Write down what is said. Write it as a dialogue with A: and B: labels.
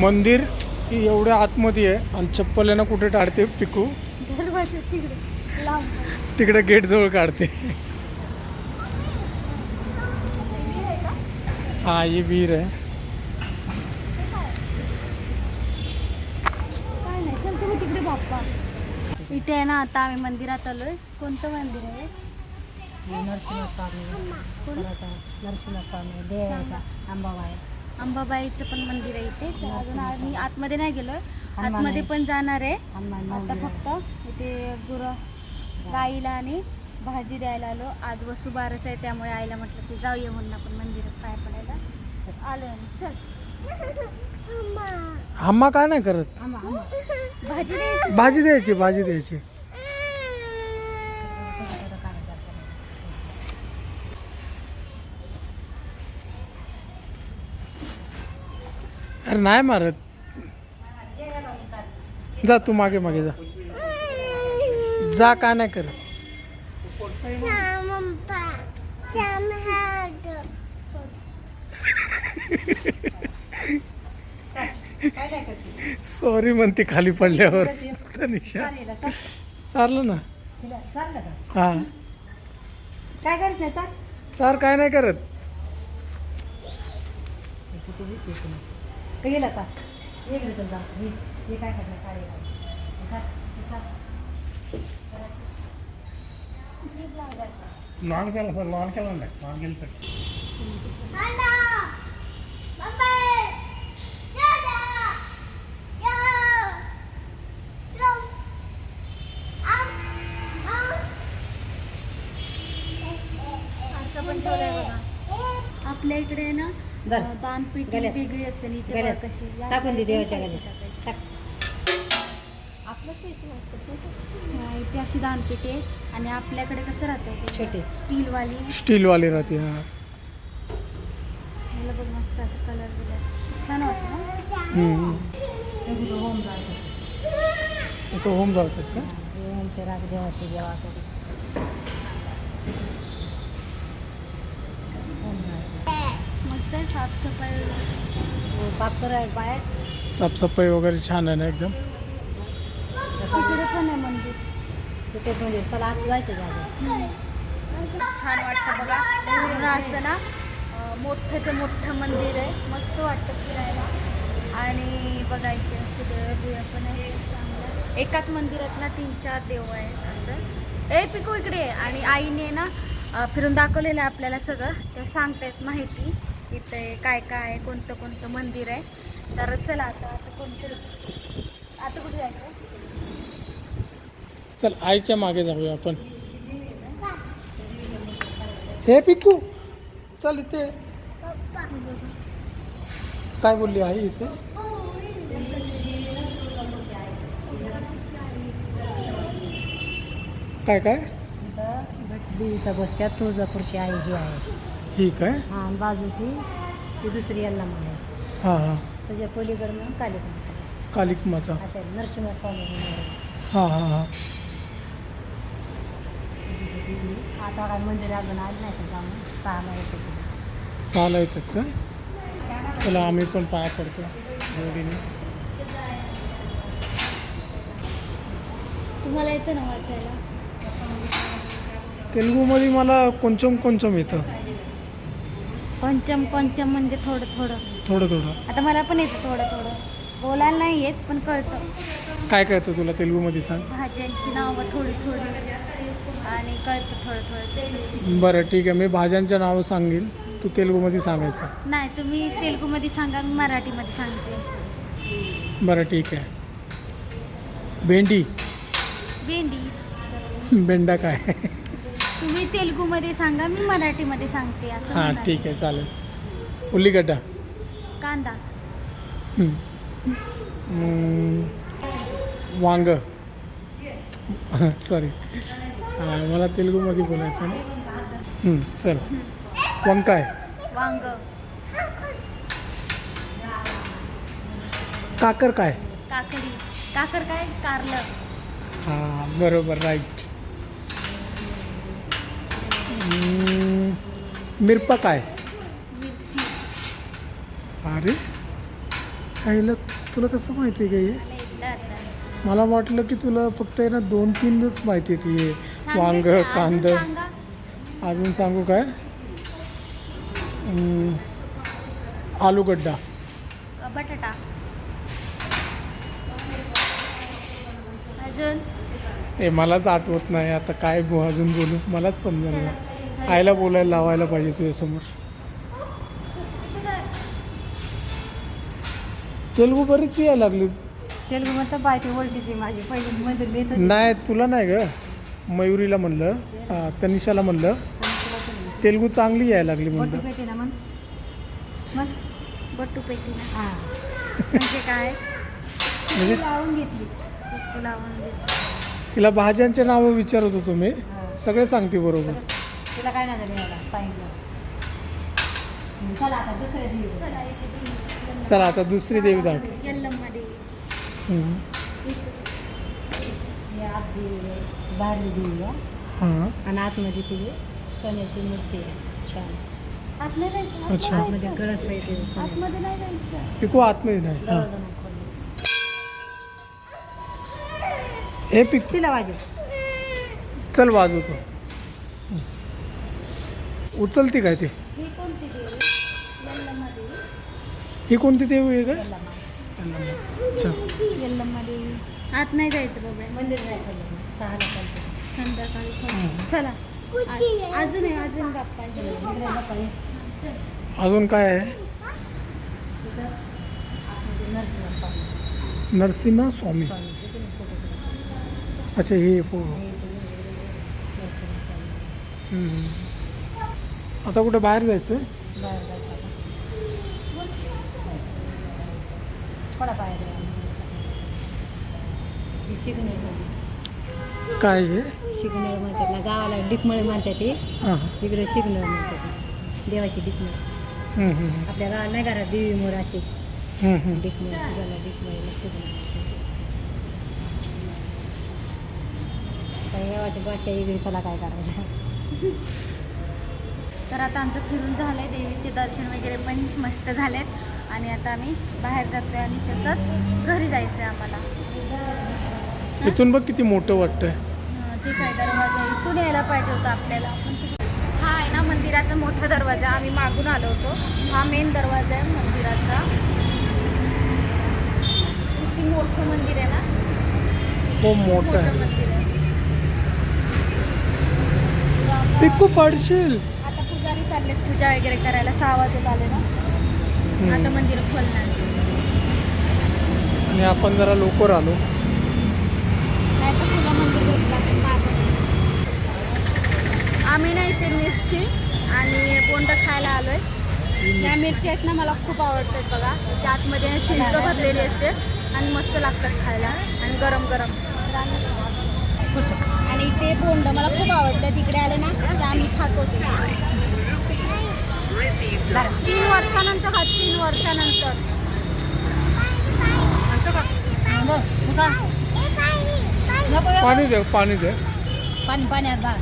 A: मंदिर एवढ्या आतमध्ये आहे आणि चप्पल आहे ना कुठे काढते पिकू?
B: तिकडे लांब
A: तिकडे गेट जवळ काढते. हा ही विहीर आहे.
B: काय नाही चल तुम्ही तिकडे बाप्पा इथे आहे ना आता आम्ही मंदिरात आलोय. कोणतं मंदिर आहे
C: नरसिंहस्वामी परत नरसिंहस्वामी देवाचा अंबाबाई
B: अंबाबाईचं पण मंदिर आहे इथे. तर अजून आम्ही आतमध्ये नाही गेलोय.
C: हनुमान
B: आतमध्ये
C: आहे.
B: पण जाणार आहे.
C: हनुमान
B: आता
C: मंदिर
B: फक्त इथे गुर गाईला आणि भाजी द्यायला आलो. आज वसू बारस आहे त्यामुळे आईला म्हटलं की जाऊया म्हणून आपण मंदिरात पाय पडायला. आलो आम्ही. चल.
A: हम्मा काय नाही करत?
B: भाजी द्यायची.
A: भाजी द्यायची भाजी द्यायची. अरे नाही मारत. जा तू मागे मागे जा. जा का नाही करते? सॉरी म्हणते खाली पडल्यावर. तनिषा
C: चालेल चल
A: चाललं ना? हा.
C: काय करत नाही
A: सर काय नाही करत.
C: हे आहे. काय गेला आता इकडे तुला. हे. हे काय करणार? काय
A: लॉन केलं सर लॉन केलं नाही लॉन केलं तर.
B: पण ठेवलंय बघा. आपल्या इकडे आहे ना
C: गळ्यात.
B: वेगळी असते आणि इथे बघा. कशी. या
C: टाकून दे
B: साईडला
C: देवाच्या
B: पैसे
C: गळ्यात.
B: टाकायचे.
C: टाक. आपलंच पैसे नसतात
B: हा, इथे अशी दानपेटी आहे. आणि आपल्याकडे कसं राहतं ते?
C: छोटे.
B: स्टीलवाली.
A: स्टीलवाली राहते हा.
B: मला बघ मस्त असं कलर बिलर छान वाटतं ना?
A: हम्म. इथं होम जातात का?
C: देवांचे राग देवाचे देवाकडे होम जातात
B: मस्त आहे साफसफाई
C: हो, साफ कराय बाहेर.
A: साफसफाई वगैरे छान आहे ना एकदम?
B: तिकडे पण आहे मंदिर.
C: तिथे म्हणजे चला आत जायचं जायचं
B: छान वाटतं बघा. पूर्ण असतं ना अं, मोठंचं मोठं मंदिर आहे. मस्त वाटतं फिरायला. आणि बघा इथे असे देव बिव पण आहे. चांगलं एकाच मंदिरात ना तीन चार देव आहेत असं. ए पिकू इकडे ये. आणि आईने ना अं, फिरून दाखवलेलं आहे आपल्याला सगळं. ते सांगतायत माहिती. इथे काय काय आहे कोणतं कोणतं मंदिर आहे. तर चला आता आता कोणतं आता कुठे जायचं?
A: चल आईच्या मागे जाऊया आपण. हे पिकू चल इथे. काय बोलली आई इथे? काय काय?
C: इथं देवीचा बसत्यात तुळजापूरची आई ही आहे.
A: ठीक आहे.
C: हा आणि बाजूची ती दुसरी याला आहे.
A: हां हां.
C: त्याच्या पलीकडे म्हणून कालिका
A: कालिक माता
C: असे नरसिंहस्वामी म्हणून आहे.
A: हां हां हां.
C: आता काय मंदिर अजून आलं नाही तर जाऊन सहाला येते
A: साला येतात का? चला आम्ही पण पाया पडतो. जोडीने
B: तुम्हाला येतं ना वाचायला?
A: तेलुगूमध्ये मला कोणचम कोणचम येतं?
B: पंचम पंचम म्हणजे थोडं थोडं.
A: थोडं थोडं.
B: आता मला पण येतं थोडं थोडं. बोलायला नाही येत पण कळतं.
A: काय कळतं तुला तेलुगूमध्ये सांग?
B: भाज्यांची नावं थोडी थोडी. आणि कळतं थोडं थोडं
A: बरं ठीक आहे. मी भाज्यांचं नाव सांगेन. तू तेलुगूमध्ये सांगायचं.
B: नाही तुम्ही तेलुगूमध्ये सांगा मी मराठीमध्ये सांगते.
A: बरं ठीक आहे. भेंडी.
B: भेंडी.
A: बेंडा काय?
B: तुम्ही तेलुगूमध्ये सांगा मी मराठीमध्ये सांगते असं
A: हां
B: म्हणा.
A: ठीक आहे चालेल. उल्लीगड्डा.
B: कांदा.
A: हं. हं. वांग. सॉरी हां मला तेलुगूमध्ये बोलायचं ना हं, चल. वंकाय.
B: वांग.
A: काकर काय
B: काकडी. काकर काय कारलं.
A: हां बरोबर राईट. मिरपा काय? अरे. खायला तुला कसं माहिती आहे का हे?
B: मला
A: वाटलं की तुला फक्त आहे ना दोन तीनच माहिती आहे ती
B: छान
A: वांग कांद. अजून सांगू काय? आलूगड्डा.
B: बटाटा. अजून?
A: हे मलाच आठवत नाही. आता काय अजून बोलू? मलाच समजेल नाही. आईला बोलायला लावायला पाहिजे तुझ्यासमोर. तेलगू बरीच यायला लागली.
C: तेलगू म्हणतं बाय ती ओळखीची माझी पहिली लिहित होती.
A: नाही तुला नाही ग. मयुरीला म्हणलं हा, तनिषाला म्हणलं. तेलगू चांगली यायला लागली म्हणलं.
C: पेटी ना म्हण. म्हण.
B: बट्टू पेटी ना
C: हां.
B: म्हणजे काय?
A: म्हणजे
C: लावून घेतली.
B: लावून.
A: तिला भाज्यांचे नावं विचारत होतो मी. सगळे सांगते बरोबर.
C: तिला काय नाही झालं सांगितलं. हं, चला आता दुसऱ्या
B: इथे देवी.
A: चला आता दुसरी देवी दाखव
B: यल्लम्मा देवी
A: हम्म.
C: ही आत देवी आहे बाहेरली देवी आहे
A: हां.
C: आणि आतमध्ये ती सोन्याची मूर्ती आहे. छान.
B: आतमध्ये जायचं?
A: अच्छा.
C: आतमध्ये कळस आहे त्याचं
B: आतमध्ये नाही जायचं.
A: पिकू आतमध्ये नाही. हां. हे पिकू.
C: तिला वाजव.
A: चल वाजवतो. उचलती काय ते?
B: ही कोणती देवी? यल्लम्मा देवी.
A: ही कोणती देवी आहे का. अच्छा.
B: यल्लम्मा देवी. आत नाही जायचं बाबा.
C: मंदिर नाही खोललं सहाला चालतं
B: संध्याकाळी. चला. आ- अजून आहे अजून बाप्पा आहे.
C: इकडे नको आहे.
A: अजून काय आहे?
C: तिथं नरसिंह स्वामी.
A: नरसिंह
C: फोटो.
A: अच्छा हे फो
C: हे इथे नरसिंह स्वामी
A: हम्म. आता कुठं बाहेर जायचं
C: बाहेर
A: काय हे?
C: सिग्नल म्हणतात ना गावाला डिकमळ म्हणतात ते
A: हां.
C: तिकडे सिग्नल म्हणतात देवाची डिकमळ
A: हम्म, हम्म,
C: आपल्या गावाला नाही घरात देवी मोर अशी
A: हम्म, हम्म.
C: डिकमळ तुझ्याला डिकमळीला देवाची भाषा वेगळी त्याला काय करायचं?
B: तर आता आमचं फिरून झालं आहे देवीचे दर्शन वगैरे पण मस्त झालेत. आणि आता आम्ही बाहेर जातोय आणि तसंच घरी जायचं आहे आम्हाला.
A: इथून बघ किती मोठं वाटतंय.
B: ठीक आहे दरवाजा इथून यायला पाहिजे होता आपल्याला. आहे. हा आहे ना मंदिराचा मोठा दरवाजा. आम्ही मागून आलो होतो. हा मेन दरवाजा आहे मंदिराचा. किती मोठं मंदिर आहे ना?
A: खूप मोठं
B: मोठं
A: आहे.
B: आहे
A: पिकू पडशील
B: पुजारी चाललेत पूजा वगैरे करायला सहा वाजत आले ना? आता. मंदिर खोलणार.
A: आणि आपण जरा लवकर आलो.
B: नाही तुला मंदिर भेटलं. आम्ही ना इथे मिरची आणि बोंड खायला आलोय. या मिरची आहेत ना मला खूप आवडतात बघा. त्याच्या आतमध्ये चिंच भरलेली असते आणि मस्त लागतात खायला आणि गरम गरम आणि ते बोंड मला खूप आवडतं तिकडे आले ना तर आम्ही खातो ते तीन वर्षानंतर हा तीन वर्षानंतर.
A: पाणी दे पाणी दे.
C: पाणी पाण्यात बा